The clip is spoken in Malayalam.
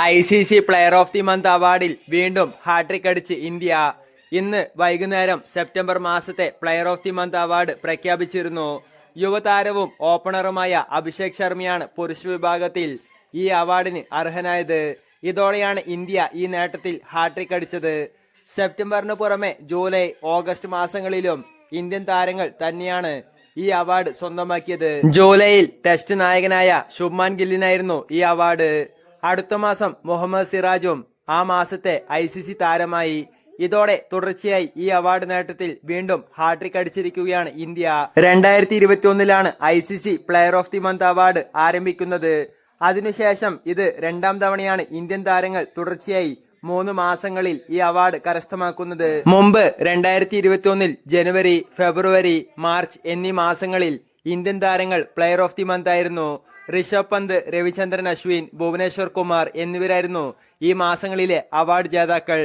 I C C player of the month അവാർഡിൽ വീണ്ടും ഹാട്രിക് അടിച്ച് ഇന്ത്യ. ഇന്ന് വൈകുന്നേരം സെപ്റ്റംബർ മാസത്തെ player of the month award പ്രഖ്യാപിച്ചിരുന്നു. യുവതാരവും ഓപ്പണറുമായ അഭിഷേക് ശർമ്മയാണ് പുരുഷ വിഭാഗത്തിൽ ഈ അവാർഡിന് അർഹനായത്. ഇതോടെയാണ് ഇന്ത്യ ഈ നേട്ടത്തിൽ ഹാട്രിക് അടിച്ചത്. സെപ്റ്റംബറിന് പുറമെ ജൂലൈ ഓഗസ്റ്റ് മാസങ്ങളിലും ഇന്ത്യൻ താരങ്ങൾ തന്നെയാണ് ഈ അവാർഡ് സ്വന്തമാക്കിയത്. ജൂലൈയിൽ ടെസ്റ്റ് നായകനായ ശുഭ്മാൻ ഗില്ലിനായിരുന്നു ഈ അവാർഡ് അടുത്ത മാസം മുഹമ്മദ് സിറാജും ആ മാസത്തെ ഐ താരമായി. ഇതോടെ തുടർച്ചയായി ഈ അവാർഡ് നേട്ടത്തിൽ വീണ്ടും ഹാട്രിക് അടിച്ചിരിക്കുകയാണ് ഇന്ത്യ. രണ്ടായിരത്തി ഇരുപത്തി ഒന്നിലാണ് I C C player of the month award ആരംഭിക്കുന്നത്. അതിനുശേഷം ഇത് രണ്ടാം തവണയാണ് ഇന്ത്യൻ താരങ്ങൾ തുടർച്ചയായി മൂന്ന് മാസങ്ങളിൽ ഈ അവാർഡ് കരസ്ഥമാക്കുന്നത്. മുമ്പ് രണ്ടായിരത്തി ഇരുപത്തി ജനുവരി ഫെബ്രുവരി മാർച്ച് എന്നീ മാസങ്ങളിൽ ഇന്ത്യൻ താരങ്ങൾ പ്ലെയർ ഓഫ് ദി മന്ത് ആയിരുന്നു. ഋഷഭ് പന്ത് രവിചന്ദ്രൻ അശ്വിൻ ഭുവനേശ്വർ കുമാർ എന്നിവരായിരുന്നു ഈ മാസങ്ങളിലെ അവാർഡ് ജേതാക്കൾ.